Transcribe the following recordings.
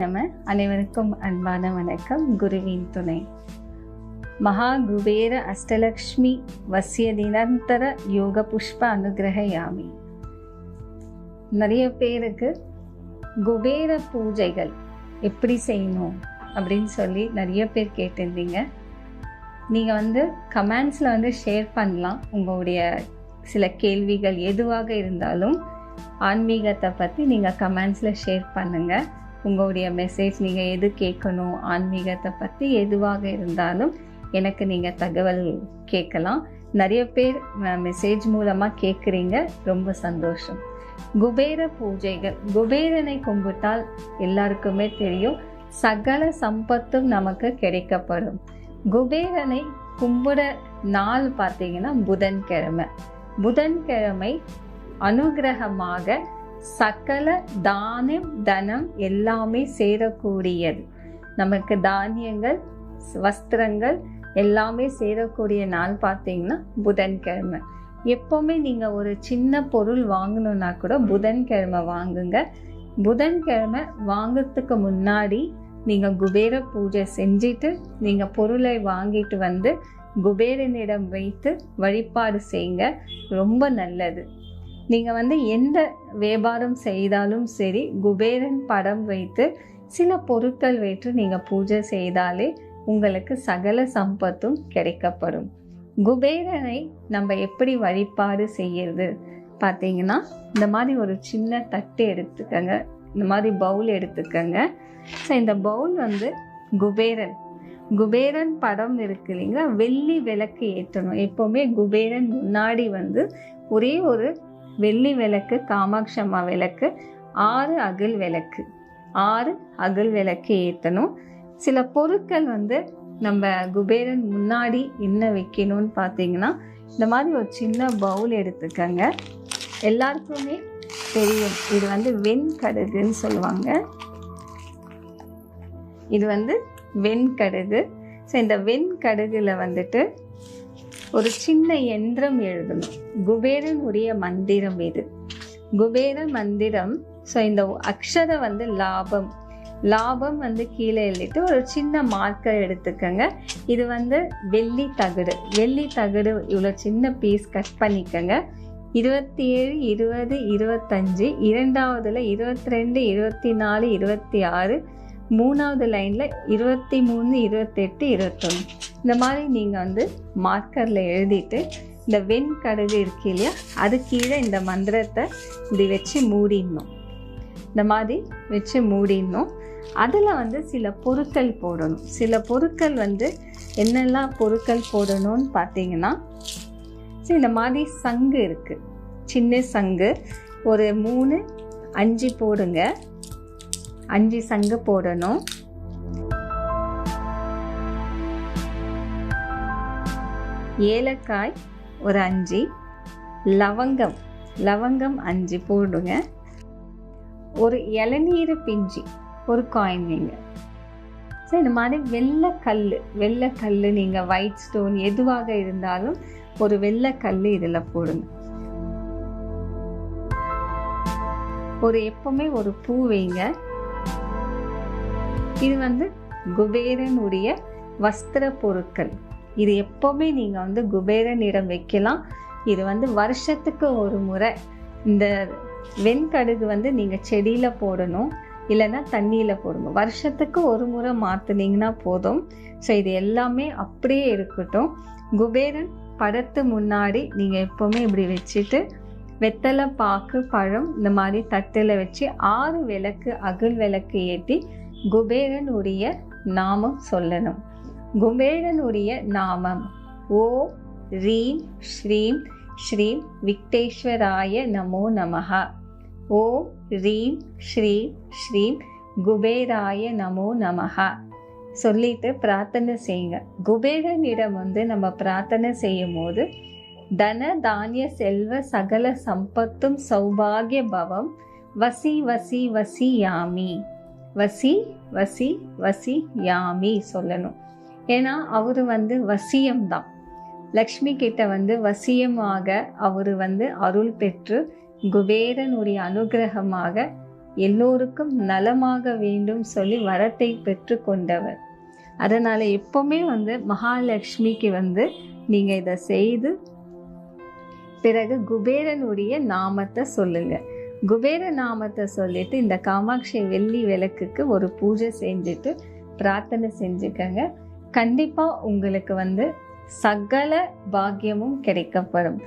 நம்ம அனைவருக்கும் அன்பான வணக்கம். குருவின் துணை. மகா குபேர அஷ்டலக்ஷ்மி வசிய நிரந்தர யோக புஷ்ப அனுகிரக யாமி நிறைய பேருக்கு குபேர பூஜைகள் எப்படி செய்யணும் அப்படின்னு சொல்லி நிறைய பேர் கேட்டிருந்தீங்க. நீங்கள் வந்து கமெண்ட்ஸில் வந்து ஷேர் பண்ணலாம். உங்களுடைய சில கேள்விகள் எதுவாக இருந்தாலும் ஆன்மீகத்தை பற்றி நீங்கள் கமெண்ட்ஸில் ஷேர் பண்ணுங்கள் உங்களுடைய மெசேஜ் நீங்கள் எது கேட்கணும் ஆன்மீகத்தை பற்றி எதுவாக இருந்தாலும் எனக்கு நீங்கள் தகவல் கேட்கலாம். நிறைய பேர் மெசேஜ் மூலமாக கேட்குறீங்க. ரொம்ப சந்தோஷம். குபேர பூஜைகள். குபேரனை கும்பிட்டால் எல்லாருக்குமே தெரியும் சகல சம்பத்தும் நமக்கு கிடைக்கப்படும் குபேரனை கும்பிட நாள் பார்த்தீங்கன்னா புதன்கிழமை. புதன்கிழமை அனுகிரகமாக சகல தானியம் தனம் எல்லாமே சேரக்கூடியது. நமக்கு தானியங்கள் வஸ்திரங்கள் எல்லாமே சேரக்கூடிய நாள் பார்த்தீங்கன்னா புதன்கிழமை. எப்போவுமே நீங்கள் ஒரு சின்ன பொருள் வாங்கணுன்னா கூட புதன்கிழமை வாங்குங்க. புதன்கிழமை வாங்கிறதுக்கு முன்னாடி நீங்கள் குபேர பூஜை செஞ்சுட்டு நீங்கள் பொருளை வாங்கிட்டு வந்து குபேரனிடம் வைத்து வழிபாடு செய்யுங்க ரொம்ப நல்லது. நீங்கள் வந்து எந்த வியாபாரம் செய்தாலும் சரி குபேரன் படம் வைத்து சில பொருட்கள் வைத்து நீங்கள் பூஜை செய்தாலே உங்களுக்கு சகல சம்பத்தும் கிடைக்கப்படும் குபேரனை நம்ம எப்படி வழிபாடு செய்யறது? பார்த்தீங்கன்னா இந்த மாதிரி ஒரு சின்ன தட்டு எடுத்துக்கங்க. இந்த மாதிரி பவுல் எடுத்துக்கங்க. ஸோ இந்த பவுல் வந்து குபேரன். குபேரன் படம் இருக்கு இல்லைங்களா? வெள்ளி விளக்கு ஏற்றணும். எப்போவுமே குபேரன் முன்னாடி வந்து ஒரே ஒரு வெள்ளி விளக்கு காமாட்சம்மா விளக்கு ஆறு அகில் விளக்கு. ஆறு அகல் விளக்கு ஏற்றணும் சில பொருட்கள் வந்து நம்ம குபேரன் முன்னாடி என்ன வைக்கணும்னு பார்த்தீங்கன்னா இந்த மாதிரி ஒரு சின்ன பவுல் எடுத்துக்கங்க. எல்லாருக்குமே தெரியும். இது வந்து வெண்கடுகுன்னு சொல்லுவாங்க. இது வந்து வெண்கடுகு. ஸோ இந்த வெண்கடுகில் வந்துட்டு ஒரு சின்ன எந்திரம் எழுதணும். குபேரன் உரிய மந்திரம் இது. குபேர மந்திரம் ஸோ இந்த அக்ஷரம் வந்து லாபம். லாபம் வந்து கீழே எழுதிட்டு ஒரு சின்ன மார்க்கர் எடுத்துக்கோங்க. இது வந்து வெள்ளி தகடு. வெள்ளி தகடு இவ்வளோ சின்ன பீஸ் கட் பண்ணிக்கோங்க. இருபத்தி ஏழு இருபது இருபத்தஞ்சு இரண்டாவதுல இருபத்தி ரெண்டு இருபத்தி நாலு இருபத்தி ஆறு மூணாவது லைனில் இருபத்தி மூணு இருபத்தெட்டு இருபத்தொன்று இந்த மாதிரி நீங்கள் வந்து மார்க்கரில் எழுதிட்டு இந்த வெண் கடுகு இருக்கு இல்லையா அது கீழே இந்த மந்திரத்தை இப்படி வச்சு மூடிடணும். இந்த மாதிரி வச்சு மூடிடணும். அதில் வந்து சில பொருட்கள் போடணும். சில பொருட்கள் வந்து என்னெல்லாம் பொருட்கள் போடணும்னு பார்த்தீங்கன்னா சரி இந்த மாதிரி சங்கு இருக்குது சின்ன சங்கு ஒரு மூணு அஞ்சு போடுங்க. அஞ்சு சங்கு போடணும். ஏலக்காய் ஒரு அஞ்சு. லவங்கம் லவங்கம் அஞ்சு போடுங்க. ஒரு இளநீர் பிஞ்சி ஒரு காயின் நீங்கள் ஸோ இந்த மாதிரி வெள்ளைக்கல் வெள்ளைக்கல் நீங்கள் ஒயிட் ஸ்டோன் எதுவாக இருந்தாலும் ஒரு வெள்ளைக்கல் இதில் போடுங்க. ஒரு எப்பவுமே ஒரு பூ வைங்க. இது வந்து குபேரனுடைய வஸ்திர பொருட்கள். இது எப்போவுமே நீங்கள் வந்து குபேரனிடம் வைக்கலாம். இது வந்து வருஷத்துக்கு ஒரு முறை இந்த வெண்கடுகு வந்து நீங்கள் செடியில் போடணும் இல்லைன்னா தண்ணியில் போடுங்க. வருஷத்துக்கு ஒரு முறை மாற்றினீங்கன்னா போதும். ஸோ இது எல்லாமே அப்படியே இருக்கட்டும். குபேரன் படத்து முன்னாடி நீங்கள் எப்போவுமே இப்படி வச்சுட்டு வெத்தலை பாக்கு பழம் இந்த மாதிரி தட்டில் வச்சு ஆறு விளக்கு அகல் விளக்கு ஏற்றி குபேரனுடைய நாமம் சொல்லணும். குபேரனுடைய நாமம். ஓ ரீம் ஸ்ரீம் ஸ்ரீம் விக்டேஸ்வராய நமோ நமஹா. ஓம் ரீம் ஸ்ரீம் ஸ்ரீம் குபேராய நமோ நமஹா. சொல்லிட்டு பிரார்த்தனை செய்யுங்க. குபேரனிடம் வந்து நம்ம பிரார்த்தனை செய்யும் போது தன தானிய செல்வ சகல சம்பத்தும் சௌபாகிய பவம் வசி வசி வசி யாமி வசி வசி வசி யாமி சொல்லணும். ஏன்னா அவர் வந்து வசியம்தான். லக்ஷ்மி கிட்ட வந்து வசியமாக அவர் வந்து அருள் பெற்று குபேரனுடைய அனுகிரகமாக எல்லோருக்கும் நலமாக வேண்டும் சொல்லி வரத்தை பெற்று கொண்டவர். அதனால் எப்போவுமே வந்து மகாலட்சுமிக்கு வந்து நீங்கள் இதை செய்து பிறகு குபேரனுடைய நாமத்தை சொல்லுங்கள் குபேர நாமத்தை சொல்லிட்டு இந்த காமாட்சி வெள்ளி விளக்குக்கு ஒரு பூஜை செஞ்சுட்டு பிரார்த்தனை செஞ்சுக்கங்க. கண்டிப்பா உங்களுக்கு வந்து சகல பாக்கியமும் கிடைக்கப்படும்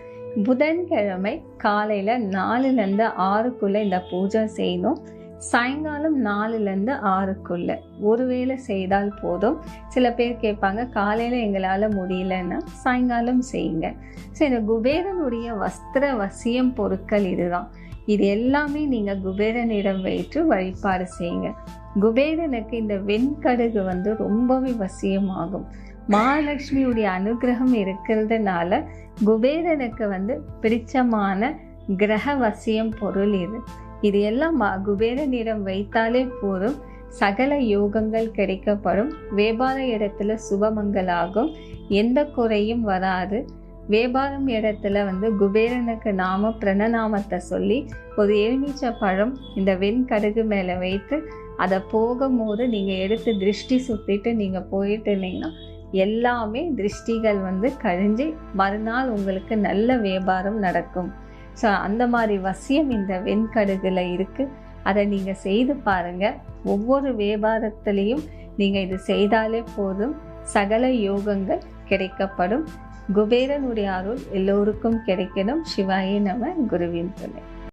புதன்கிழமை காலையில நாலுல இருந்து ஆறுக்குள்ள இந்த பூஜை செய்யணும். சாயங்காலம் நாலுல இருந்து ஆறுக்குள்ள. ஒருவேளை செய்தால் போதும். சில பேர் கேட்பாங்க காலையில எங்களால முடியலன்னா சாயங்காலம் செய்யுங்க. சரி இந்த குபேரனுடைய வஸ்திர வசியம் பொருட்கள் இதுதான். இது எல்லாமே நீங்கள் குபேரனிடம் வைத்து வழிபாடு செய்யுங்க. குபேரனுக்கு இந்த வெண்கடுகு வந்து ரொம்பவே வசியமாகும். மகாலட்சுமியுடைய அனுகிரகம் இருக்கிறதுனால குபேரனுக்கு வந்து பிடிச்சமான கிரக வசியம் பொருள் இது. இது எல்லாம் குபேரனிடம் வைத்தாலே போதும். சகல யோகங்கள் கிடைக்கப்படும். வியாபார இடத்துல சுபமங்களாகும். எந்த குறையும் வராது. வியாபாரம் இடத்துல வந்து குபேரனுக்கு நாம பிரணநாமத்தை சொல்லி ஒரு எலுமிச்சை பழம் இந்த வெண்கடுகு மேலே வைத்து அதை போகும்போது நீங்கள் எடுத்து திருஷ்டி சுற்றிட்டு நீங்கள் போயிட்டு இருந்தீங்கன்னா எல்லாமே திருஷ்டிகள் வந்து கழிஞ்சு மறுநாள் உங்களுக்கு நல்ல வியாபாரம் நடக்கும். ஸோ அந்த மாதிரி வசியம் இந்த வெண்கடுகில் இருக்கு. அதை நீங்கள் செய்து பாருங்க. ஒவ்வொரு வியாபாரத்துலேயும் நீங்கள் இது செய்தாலே போதும். சகல யோகங்கள் கிடைக்கப்படும். குபேரனுடைய அருள் எல்லோருக்கும் கிடைக்கணும். சிவாயே நம குருவின் துணை.